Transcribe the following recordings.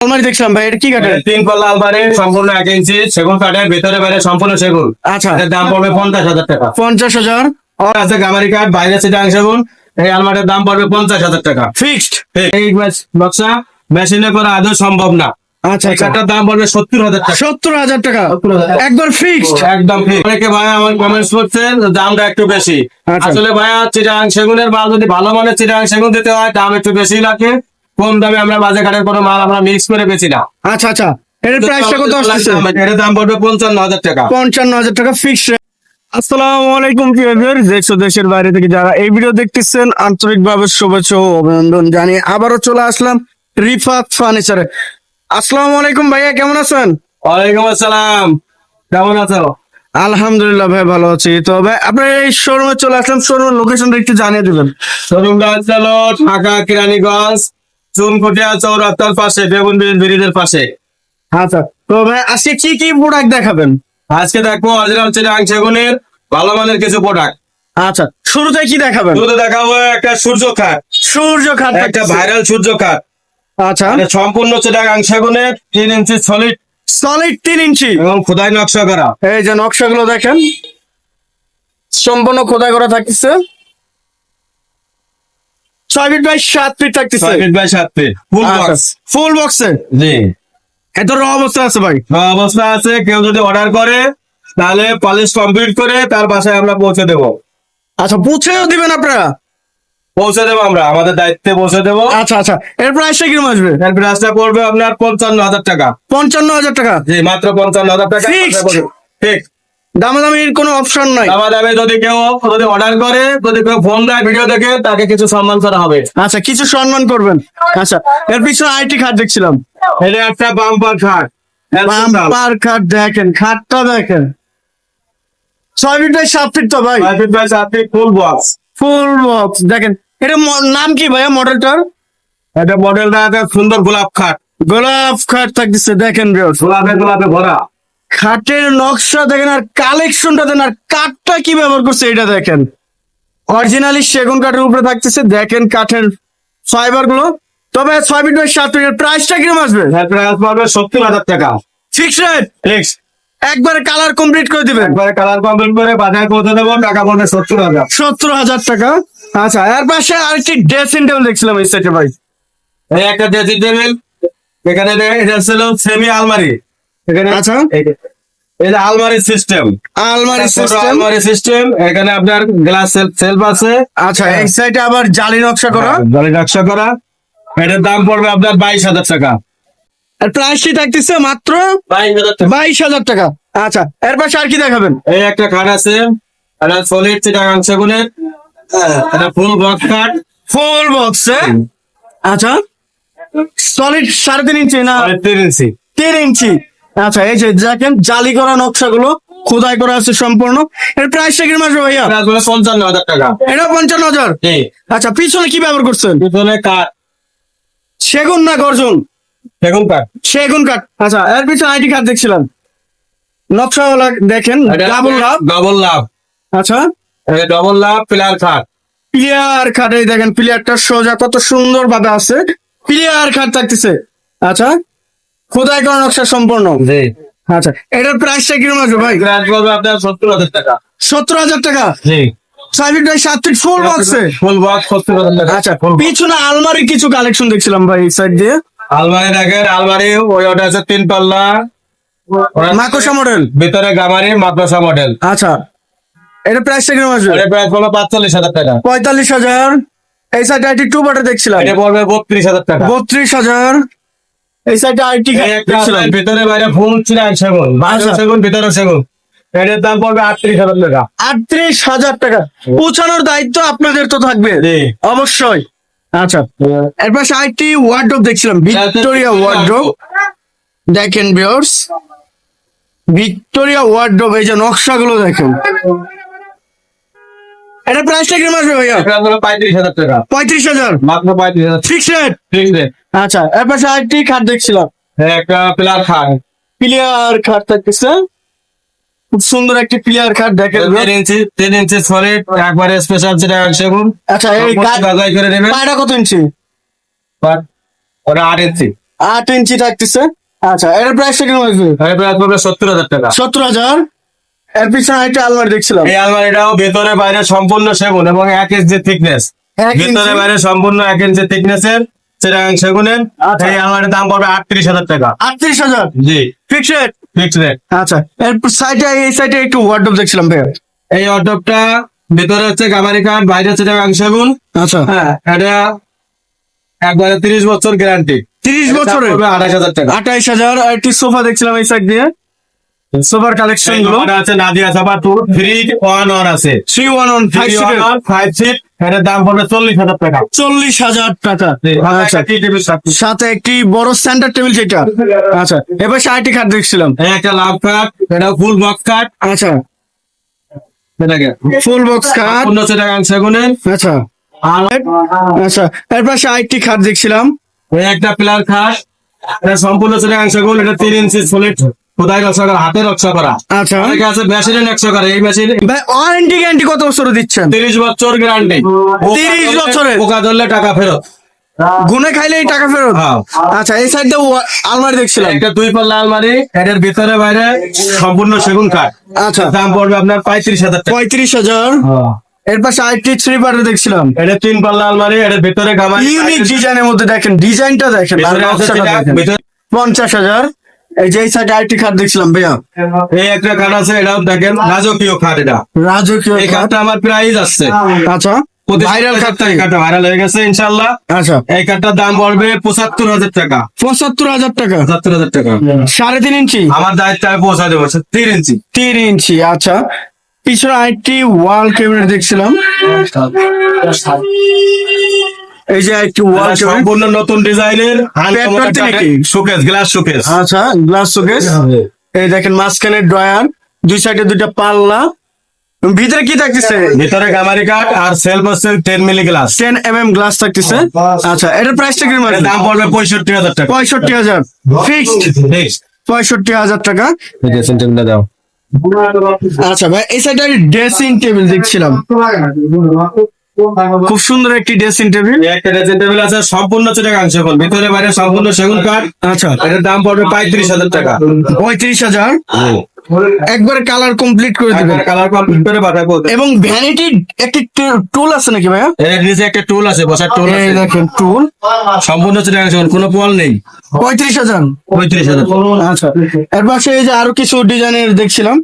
আলমারি দেখছিলাম ভাই এটা কি কাঠের? তিন পাল্লা আলমারি সম্পূর্ণ এক ইঞ্চি সেগুন কাঠের ভেতরে বাইরে সম্পূর্ণ সেগুন। আচ্ছা। দাম পড়বে পঞ্চাশ হাজার টাকা। পঞ্চাশ হাজার। আর আছে গামারি কাঠ বাইরে সেগুন এই আলমারির দাম পড়বে পঞ্চাশ হাজার টাকা। ফিক্সড এই নকশা মেশিনে করা আদৌ সম্ভব না। আচ্ছা এই কাঠটার দাম পড়বে সত্তর হাজার টাকা। সত্তর হাজার টাকা। 70,000 একবার ফিক্সড একদম ঠিক অনেকে ভাই আমার কমেন্টস করছেন দামটা একটু বেশি। আচ্ছা। আসলে ভাইয়া চিটাং সেগুনের মাল যদি ভালো মানের চিটাং সেগুন দিতে হয় দাম একটু বেশি লাগে। কম দামে আমরা বাজে ঘাটের কোনো মাল আমরা মিক্স করে বেচি না। আচ্ছা আচ্ছা। এর প্রাইসটা কত আসছে এর দাম পড়বে পঞ্চান্ন হাজার টাকা। পঞ্চান্ন হাজার টাকা ফিক্সড আসসালামু আলাইকুম প্রিয় ভিউয়ার দেশ ও দেশের বাইরে থেকে যারা এই ভিডিও দেখতেছেন আন্তরিকভাবে শুভেচ্ছা ও অভিনন্দন জানিয়ে আবারও চলে আসলাম রিফাত ফার্নিচারে। আসসালামু আলাইকুম ভাইয়া কেমন আছেন? ওয়ালাইকুম আসসালাম। কেমন আছো? আলহামদুলিল্লাহ ভাই ভালো আছি। তো ভাই আপনার এই শোরুমে চলে আসলাম শোরুমের লোকেশনটা একটু জানিয়ে দিবেন। শোরুমটা হচ্ছে হলো ঢাকা কিরানীগঞ্জ। চুনকুটিয়া চৌরাস্তার পাশে বেগুন ব্রিজের পাশে। আচ্ছা তো ভাই আজকে কি কি প্রোডাক্ট দেখাবেন? আজকে দেখব অরিজিনাল চিটাং সেগুনের ভালো মানের কিছু প্রোডাক্ট আচ্ছা শুরুতে কি দেখাবেন? শুধু দেখাবো একটা সূর্য খাট সূর্য খাত একটা ভাইরাল সূর্য খাট আচ্ছা। মানে সম্পূর্ণ চিটাগাং সেগুনের তিন ইঞ্চি সলিড সলিড তিন ইঞ্চি। এবং খোদাই নকশা করা। এই যে নকশাগুলো দেখেন। সম্পূর্ণ খোদাই করা থাকতেছে ছয় ফিট বাই সাত ফিট থাকতেছে ছয় ফিট বাই সাত ফিট ফুল বক্স ফুল বক্সে জি। এত র অবস্থা আছে ভাই। তো অবস্থা আছে কেউ যদি অর্ডার করে তাহলে পলিশ কমপ্লিট করে তার বাসায় আমরা পৌঁছে দেবো। আচ্ছা বুঝেও দিবেন আপনারা? পৌঁছে দেবো আমরা আমাদের দায়িত্বে পৌঁছে দেবো। আচ্ছা আচ্ছা। এর প্রাইসটা কীরকম আসবে? এর প্রাইসটা পড়বে আপনার পঞ্চান্ন হাজার টাকা। পঞ্চান্ন হাজার টাকা? জি মাত্র পঞ্চান্ন হাজার টাকা? ঠিক দামাদামির কোনো অপশন নাই। আমার দামে যদি কেউ যদি অর্ডার করে যদি কেউ ফোন দেয় ভিডিও দেখে তাকে কিছু সম্মান করা হবে। আচ্ছা কিছু সম্মান করবেন। আচ্ছা এর পিছনে আইটি খাট দেখছিলাম। এটা একটা বাম্পার খাট। বাম্পার খাট দেখেন খাটটা দেখেন। ছয় ফিট বাই সাত ফিট তো ভাই। ফুল বক্স ফুল বক্স দেখেন। এটা নাম কি ভাইয়া মডেলটার এটা মডেলটা সুন্দর গোলাপ খাট। গোলাপ খাট থাকতেছে দেখেন গোলাপে গোলাপে ভরা। খাটের নকশা দেখেন আর কালেকশনটা দেন আর কাঠটা কি ব্যবহার করছে এটা দেখেন। অরিজিনালি সেগুন কাঠের উপরে থাকতেছে দেখেন কাঠের ফাইবারগুলো। তবে ছয় ফিট বাই সাত ফিটের প্রাইসটা কীরকম আসবে? প্রাইস পড়বে সত্তর হাজার টাকা। ফিক্স রেট ফিক্স একবারে কালার কমপ্লিট করে দিবেন। একবারে কালার কমপ্লিট করে বাজারে পৌঁছে দেবো টাকা পড়বে সত্তর হাজার। সত্তর হাজার টাকা। আচ্ছা এর পাশে আরেকটি ড্রেসিং টেবিল দেখছিলাম এই সাইডে ভাই। এই একটা ড্রেসিং টেবিল এখানে এটা ছিল সেমি আলমারি এখানে আচ্ছা। যে- আলমারি সিস্টেম আলমারি সিস্টেম আলমারি সিস্টেম এখানে আপনার গ্লাস সেলফ আছে। আচ্ছা এই সাইডে আবার জালি নকশা করা? গাড়ি নকশা করা। এটার দাম পড়বে আপনার বাইশ হাজার টাকা। আর প্রাইসটি থাকতেছে মাত্র বাইশ হাজার টাকা। আচ্ছা এর পাশে আর কি দেখাবেন? এই একটা খাট আছে। এটা সলিড চিটাগাং সেগুনের এটা ফুল বক্স খাট। ফুল বক্সে আচ্ছা। সলিড সাড়ে তিন ইঞ্চি না তিন ইঞ্চি। তিন ইঞ্চি? আচ্ছা এই যে দেখেন জালি করা নকশাগুলো খোদাই করা আছে সম্পূর্ণ। এর প্রাইসটা কীরকম আসবে ভাইয়া? পঞ্চান্ন হাজার টাকা। এটা পঞ্চান্ন হাজার আচ্ছা পিছনে কি ব্যবহার করছেন? পিছনে কাঠ। সেগুন না গর্জন? সেগুন কাঠ। সেগুন কাঠ। আচ্ছা এর পিছনে আইটি কাঠ দেখছিলাম। নকশাওয়ালা দেখেন ডাবল লাভ ডবল লাভ আচ্ছা। ডবল লাভ পিলার খাট প্লেয়ার খাট এই দেখেন প্লেয়ারটা সোজা কত সুন্দর ভাবে আছে। প্লেয়ার খাট থাকতেছে। আচ্ছা। খোদাই করা নকশা সম্পূর্ণ। জি। আচ্ছা এটার প্রাইসটা কীরকম আসবে ভাই? প্রাইস বলবে আপনার সত্তর হাজার টাকা। সত্তর হাজার টাকা? জি। ছয় ফিট সাত ফিট ফুল বক্সে ফুল বক্স সত্তর হাজার টাকা। আচ্ছা পিছনে আলমারির কিছু কালেকশন দেখছিলাম ভাই এই সাইড দিয়ে। আলমারি দেখেন আলমারি ওই ওটা আছে তিন পাল্লা মাকোসা মডেল ভিতরে গামারি মাদ্রাসা মডেল আচ্ছা এটা প্রাইসটা কীরকম আসবে? প্রাইস পাঁচচল্লিশ হাজার টাকা। পঁয়তাল্লিশ হাজার। এই সাইডে আইটি টু বাটার দেখছিলাম। এটা পড়বে বত্রিশ হাজার টাকা। বত্রিশ হাজার। এই সাইডে দেখছিলাম। ভিতরে বাইরে ফুল চিরাং সেগুন বাইরে আচ্ছা। সেগুন ভিতরে সেগুন। এটার দাম পড়বে আটত্রিশ হাজার টাকা। আটত্রিশ হাজার টাকা। পৌঁছানোর দায়িত্ব আপনাদের তো থাকবে। অবশ্যই। আচ্ছা। এর পাশে আইটি ওয়ার্ড্রোপ দেখছিলাম ভিক্টোরিয়া ওয়ার্ড্রোপ দেখেন বিয়ার্স ভিক্টোরিয়া ওয়ার্ড্রোপ এই যে নকশাগুলো দেখেন। এটা প্রাইসটা কীরকম আসবে ভাইয়া? পঁয়ত্রিশ হাজার টাকা। পঁয়ত্রিশ হাজার? মাত্র পঁয়ত্রিশ হাজার। ফিক্স রেট ঠিক আছে আচ্ছা এর পাশে আইটি খাট দেখছিলাম। এই একটা প্লার খান প্লেয়ার খাট থাকতেছে। খুব সুন্দর একটি প্লেয়ার খাট দেখেন। তিন ইঞ্চি তিন ইঞ্চি সলিড একবারে স্পেশাল চিরাং সেগুন আচ্ছা এই গাজাই করে নেবেন। পায়রা কত ইঞ্চি ওটা আট ইঞ্চি আট ইঞ্চি থাকতেছে। আচ্ছা এর প্রাইসটা কেমন আসবে? এর প্রাইস পড়বে সত্তর হাজার টাকা। সত্তর হাজার। এর পিছনে একটা আলমারি দেখছিলাম। এই আলমারিটাও ভেতরে বাইরে সম্পূর্ণ সেগুন এবং এক ইঞ্চি থিকনেস ভেতরে বাইরে সম্পূর্ণ এক ইঞ্চি থিকনেস এর চিটাগাং সেগুনের আচ্ছা। এই আলমারির দাম পড়বে আটত্রিশ হাজার টাকা। আটত্রিশ হাজার? জি। ফিক্সড ফিক্স রেট আচ্ছা। এর সাইডে এই সাইডে একটু ওয়ার্ডরোব দেখছিলাম ভাইয়া। এই অটোপটা ভেতরে হচ্ছে গামারি কাঠ বাইরে হচ্ছে সেগুন। আচ্ছা। হ্যাঁ এটা একবারে তিরিশ বছর গ্যারান্টি তিরিশ বছরের? আঠাশ হাজার টাকা। আঠাইশ হাজার। একটি সোফা দেখছিলাম এই সাইড দিয়ে। সোফার কালেকশনগুলো। আছে Nadia Saba two three one one আছে। Three one one five one five seat এটার দাম পড়বে চল্লিশ হাজার টাকা। চল্লিশ হাজার টাকা। আচ্ছা। সাথে একটি বড় সেন্টার টেবিল যেটা। আচ্ছা এবার ষাটটি খাট দেখছিলাম। একটা লাভ কাঠ এটা ফুল বক্স কাঠ আচ্ছা। ফুল বক্স খাট পূর্ণ চিটাগাং সেগুনের আচ্ছা। আচ্ছা এর পাশে আরেকটি খাট দেখছিলাম। একটা পিলার খাট সম্পূর্ণ চিটাগাং সেগুন এটা তিন ইঞ্চি সলিড খোদাই নকশা করা হাতে নকশা করা। আচ্ছা। অনেকে আছে মেশিনে নকশা করে এই মেশিন ভাই ওয়ারেন্টি গ্যারান্টি কত বছর দিচ্ছেন? তিরিশ বছর গ্যারান্টি 30 বছরের? পোকা ধরলে টাকা ফেরত। গুনে টাকা ফেরত? হ্যাঁ। আচ্ছা এই আলমারি দেখছিলাম। একটা দুই পাল্লা আলমারি এটার ভিতরে বাইরে সম্পূর্ণ সেগুন কাঠ। আচ্ছা। দাম পড়বে আপনার পঁয়ত্রিশ হাজার পঁয়ত্রিশ হাজার? এর পাশে আরেকটি থ্রি পার্টে দেখছিলাম। এটা তিন পাল্লা আলমারি এটার ভিতরে ইউনিক ডিজাইনের মধ্যে দেখেন ডিজাইনটা দেখেন পঞ্চাশ হাজার। এই যে এই সাইডে আরেকটি খাট দেখছিলাম ভাইয়া। এই একটা খাট আছে এটাও দেখেন রাজকীয় খাট এটা। রাজকীয় এই খাটটা আমার প্রাইস আসছে। আচ্ছা। ভাইরাল এই খাটটা। ভাইরাল হয়ে গেছে ইনশাল্লাহ আচ্ছা। এই খাটটার দাম পড়বে পঁচাত্তর হাজার টাকা। পঁচাত্তর হাজার টাকা? পঁচাত্তর হাজার টাকা। সাড়ে তিন ইঞ্চি? আমার দায়িত্ব আমি পৌঁছা দেবো তিন ইঞ্চি। তিন ইঞ্চি আচ্ছা। পিছনে আরেকটি ওয়াল ক্যাবিনেট দেখছিলাম। এই যে একটি ওয়াল সম্পূর্ণ নতুন ডিজাইনের? শোকেস গ্লাস শোকেস আচ্ছা গ্লাস শোকেস এই দেখেন মাঝখানে ড্রয়ার দুই সাইডে দুইটা পাল্লা। ভিতরে কি থাকতেছে? ভিতরে গামারি কাঠ আর সেলফ হচ্ছে ten milli glass ten M M glass থাকতেছে আচ্ছা এটার প্রাইসটা কি এর দাম পড়বে পঁয়ষট্টি হাজার টাকা। পঁয়ষট্টি হাজার। ফিক্সড পঁয়ষট্টি হাজার টাকা। এই dressing table টা দাও। আচ্ছা ভাই এই সাইডে ড্রেসিং টেবিল দেখছিলাম। খুব সুন্দর একটি ড্রেসিং টেবিল একটা ড্রেসিং টেবিল আছে সম্পূর্ণ চিটাগাং সেগুন ভিতরে বাইরে সম্পূর্ণ সেগুন কাঠ। আচ্ছা। এটার দাম পড়বে পঁয়ত্রিশ হাজার টাকা। পঁয়ত্রিশ হাজার? একবারে কালার কমপ্লিট করে দিবেন। কালার কমপ্লিট করে পাঠাবো। এবং ভ্যানিটি একটি টুল আছে নাকি ভাইয়া? এর নিচে একটা টুল আছে বসার টুল এই আছে। দেখেন টুল সম্পূর্ণ চিটাগাং সেগুন কোনো পল নেই। পঁয়ত্রিশ হাজার? পঁয়ত্রিশ হাজার। আচ্ছা। এর পাশে এই যে আরও কিছু ডিজাইনের দেখছিলাম।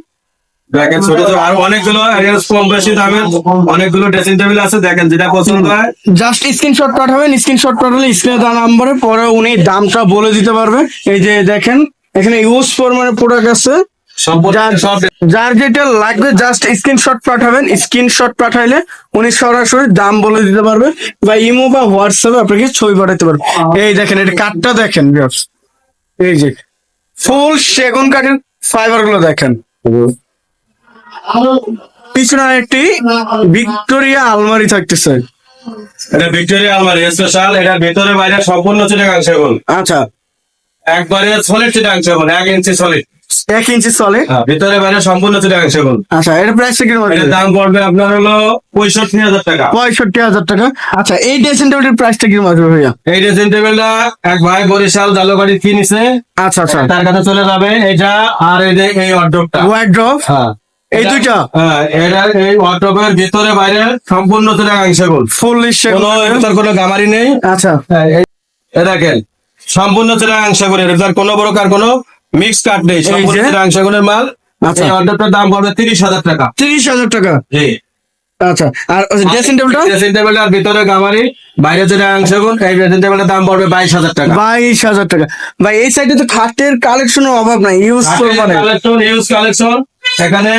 দেখেন ছোট ছোট আরও অনেকগুলো কম বেশি দামের অনেকগুলো ড্রেসিং টেবিল আছে। দেখেন যেটা পছন্দ হয়। জাস্ট স্ক্রিনশট পাঠাবেন স্ক্রিনশট পাঠালে স্ক্রিনে দেওয়া নাম্বারে পরে উনি দামটা বলে দিতে পারবে। এই যে দেখেন এখানে ইউজ ফরমানের প্রোডাক্ট আছে। যার- যেটা লাগবে জাস্ট স্ক্রিনশট পাঠাবেন। স্ক্রিনশট পাঠাইলে উনি সরাসরি দাম বলে দিতে পারবে। বা ইমো বা হোয়াটসঅ্যাপে আপনাকে ছবি পাঠাতে পারবে। এই দেখেন এটা কাঠটা দেখেন। এই যে ফুল সেগুন কাঠের ফাইবারগুলো দেখেন। পিছনে একটি ভিক্টোরিয়া আলমারি থাকতেছে। এটা ভিক্টোরিয়া আলমারি স্পেশাল এটার ভিতরে বাইরে সম্পূর্ণ চিটাগাং সেগুন। আচ্ছা। একবারে সলিড চিটাগাং সেগুন এক ইঞ্চি সলিড এক ইঞ্চি চলে ভিতরে বাইরে সম্পূর্ণ চিটাগাং সেগুন। আচ্ছা এর প্রাইস কি এটার দাম পড়বে আপনার হলো পঁয়ষট্টি হাজার টাকা। পঁয়ষট্টি হাজার টাকা? আচ্ছা এই ড্রেসিং টেবিলের প্রাইসটা কি মাত্র ভাইয়া? এই ড্রেসিং টেবিলটা এক ভাই বরিশাল জালুবাড়ি কিনেছে। আচ্ছা আচ্ছা। তার কাছে চলে যাবে। এটা আর এই অর্ডারটা ওয়ার্ড্রপ হ্যাঁ। এই দুইটা? হ্যাঁ এটা এই ভিতরে বাইরে সম্পূর্ণ কোনো গামারি নেই। আচ্ছা। হ্যাঁ, এই- এ দেখেন সম্পূর্ণ চিটাগাং সেগুনের এটার কোনো প্রকার কোনো মিক্স কাট নেই। সম্পূর্ণ মাল। আচ্ছা। দাম পড়বে তিরিশ হাজার টাকা। তিরিশ হাজার টাকা? জি। আচ্ছা। আর ড্রেসিং টেবিলটা ড্রেসিং টেবিলটার ভিতরে গামারি বাইরে চিটাগাং সেগুন এই ড্রেসিং টেবিলটার দাম পড়বে বাইশ হাজার টাকা। বাইশ হাজার টাকা। ভাই এই সাইডে তো খাটের কালেকশনের অভাব নাই ইউজ মানে কালেকশন ইউজ কালেকশন এখানে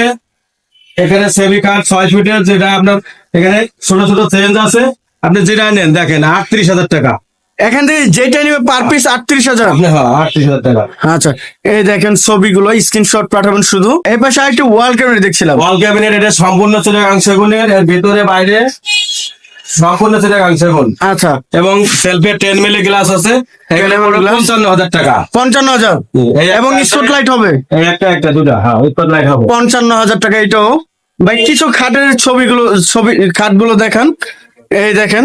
এখানে সেমি কাঠ ছয় ফিটের যেটা আপনার এখানে ছোট ছোট চেঞ্জ আছে। আপনি যেটা নেন দেখেন আটত্রিশ হাজার টাকা। এখান থেকে যেটা নিবে পার পিস আটত্রিশ হাজার। আপনি হ্যাঁ আটত্রিশ হাজার টাকা। আচ্ছা এই দেখেন ছবিগুলো স্ক্রিনশট পাঠাবেন শুধু। এই পাশে আরেকটি ওয়াল ক্যাবিনেট দেখছিলাম। ওয়াল ক্যাবিনেট এটা সম্পূর্ণ ছিল সেগুনের এর ভিতরে বাইরে। সম্পূর্ণ চিটাগাং সেগুন আচ্ছা। এবং সেলফে টেন মিলি গ্লাস আছে এখানে পঞ্চান্ন হাজার টাকা। পঞ্চান্ন হাজার? এবং স্পট লাইট হবে? একটা একটা দুটা হ্যাঁ লাইট হবে। পঞ্চান্ন হাজার টাকা এটাও ভাই কিছু খাটের ছবিগুলো ছবি খাটগুলো দেখান। এই দেখেন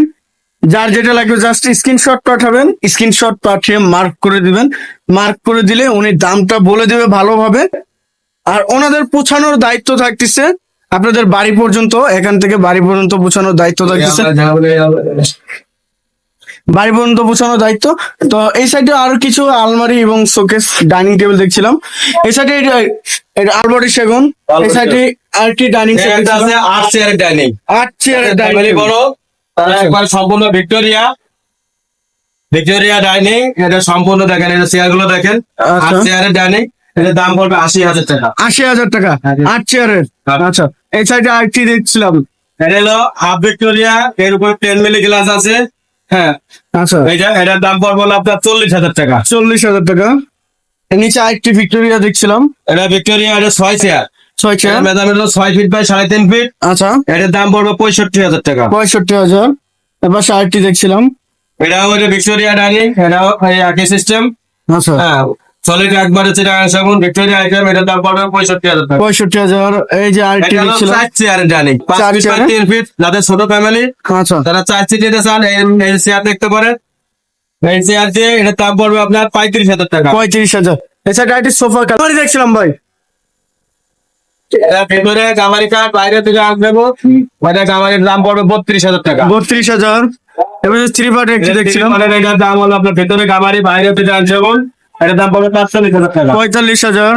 যার যেটা লাগবে জাস্ট স্ক্রিনশট পাঠাবেন। স্ক্রিনশট পাঠিয়ে মার্ক করে দিবেন। মার্ক করে দিলে উনি দামটা বলে দেবে ভালোভাবে। আর ওনাদের পৌঁছানোর দায়িত্ব থাকতেছে আপনাদের বাড়ি পর্যন্ত এখান থেকে বাড়ি পর্যন্ত পৌঁছানোর দায়িত্ব থাকতেছে বাড়ি পর্যন্ত পৌঁছানোর দায়িত্ব। তো এই সাইডে আরও কিছু আলমারি এবং শোকেস ডাইনিং টেবিল দেখছিলাম। এই সাইডে আলমারি সেগুন এই সাইডে আরেকটি ডাইনিং আছে আট চেয়ারের ডাইনিং। আট চেয়ারের ডাইনিং বড় একবার সম্পূর্ণ ভিক্টোরিয়া। ভিক্টোরিয়া ডাইনিং এটা সম্পূর্ণ দেখেন এটা চেয়ারগুলো দেখেন আচ্ছা। আট চেয়ারের ডাইনিং এটার দাম পড়বে আশি হাজার টাকা। আশি হাজার টাকা হ্যাঁ। আট চেয়ারের। আচ্ছা। এই সাইডে আরেকটি দেখছিলাম। এটা হলো হাফ ভিক্টোরিয়া এর উপর টেন মিলি গ্লাস আছে। হ্যাঁ। আচ্ছা। এটার দাম পড়বে আপনার চল্লিশ হাজার টাকা। চল্লিশ হাজার টাকা। এর নিচে আরেকটি ভিক্টোরিয়া দেখছিলাম। এটা ভিক্টোরিয়া এটা ছয় চেয়ার ছয় চেয়ার ম্যাডাম এটা ছয় ফিট বাই সাড়ে তিন ফিট আচ্ছা। এটার দাম পড়বে পঁয়ষট্টি হাজার টাকা। পঁয়ষট্টি হাজার। এবার আরেকটি দেখছিলাম। এটাও ভিক্টোরিয়া ডাইনিং এটাও একই সিস্টেম আচ্ছা। হ্যাঁ। সলিড একবারে সেগুন ভিক্টোরিয়া আইটেম এটার দাম পড়বে পঁয়ষট্টি হাজার টাকা। পঁয়ষট্টি হাজার এই যে এটা হলো চার চেয়ারের ডাইনিং পাঁচ ফিট তিন ফিট যাদের ছোট ফ্যামিলি আচ্ছা। তারা চার সিট নিতে চান এই চেয়ার দেখতে পারেন। এই চেয়ার এটার দাম পড়বে আপনার পঁয়ত্রিশ হাজার টাকা। পঁয়ত্রিশ হাজার। সাইডে আরেকটি সোফা কালারি দেখছিলাম ভাই? ভেতরে গামারি কাঠ বাইরে থেকে ওইটা গামারির দাম পড়বে বত্রিশ হাজার টাকা। বত্রিশ হাজার। এবার থ্রি একটি দেখছিলাম। দাম হলো আপনার ভেতরে গামারি বাইরে থেকে আনছে এটার দাম পড়বে পাঁচচল্লিশ হাজার টাকা। পঁয়তাল্লিশ হাজার।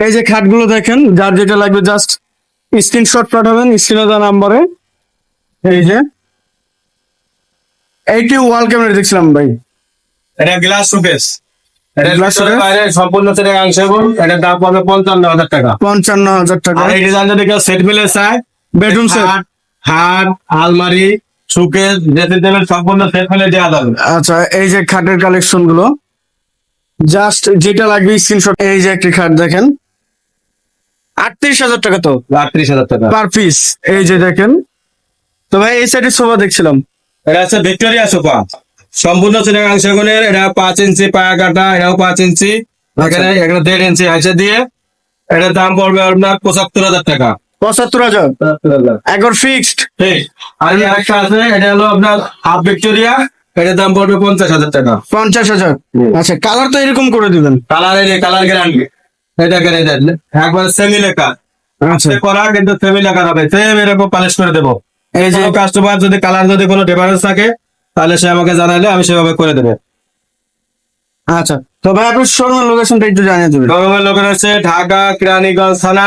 এই যে খাটগুলো দেখেন যার যেটা লাগবে জাস্ট স্ক্রিনশট পাঠাবেন স্ক্রিনে দেওয়া নাম্বারে। এই যে। এইটি ওয়াল ক্যামেরা দেখছিলাম ভাই। এটা গ্লাস শোকেস এটা গ্লাস showcase? বাইরে সম্পূর্ণ সেটা অংশ এবং এটার দাম পড়বে পঞ্চান্ন হাজার টাকা। পঞ্চান্ন হাজার টাকা। এই ডিজাইন যদি কেউ সেট মিলে চায় বেডরুম সেট খাট, খাট আলমারি সুকেস ড্রেসিং টেবিল সম্পূর্ণ সেট মিলে দেওয়া যাবে। আচ্ছা এই যে খাটের কালেকশনগুলো জাস্ট যেটা লাগবে স্ক্রিনশট এই যে একটি খাট দেখেন। আটত্রিশ হাজার টাকা তো। আটত্রিশ হাজার টাকা। পার পিস এই যে দেখেন। তো ভাই এই সাইডে সোফা দেখছিলাম। এটা হচ্ছে ভিক্টোরিয়া সোফা সম্পূর্ণ সিনেমা অংশগুণের এটা পাঁচ ইঞ্চি পায়া কাটা এটাও পাঁচ ইঞ্চি। এখানে এখানে দেড় ইঞ্চি হাইসে দিয়ে এটার দাম পড়বে আপনার পঁচাত্তর হাজার টাকা। পঁচাত্তর হাজার? একবার ফিক্সড আর এই আরেকটা আছে এটা হলো আপনার হাফ ভিক্টোরিয়া এটার দাম পড়বে পঞ্চাশ হাজার টাকা। পঞ্চাশ হাজার? আচ্ছা কালার তো এরকম করে দিবেন। কালার কালার গ্যারান্টি এটা একবার সেমি লেখা আচ্ছা। করা কিন্তু সেমি লেখা হবে। সেম এরকম পালিশ করে দেবো। এই যে কাস্টমার যদি কালার যদি কোনো ডিফারেন্স থাকে তাহলে সে আমাকে জানালে আমি সেভাবে করে দেবো। আচ্ছা তো ভাই আপনার শোরুমের লোকেশনটা একটু জানিয়ে দেবেন। গভর্নমেন্ট লোকের হচ্ছে ঢাকা কিরানীগঞ্জ থানা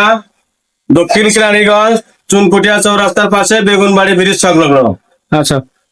দক্ষিণ কিরানীগঞ্জ চুনকুটিয়া চৌরাস্তার পাশে বেগুনবাড়ি ব্রিজ সংলগ্ন। আচ্ছা।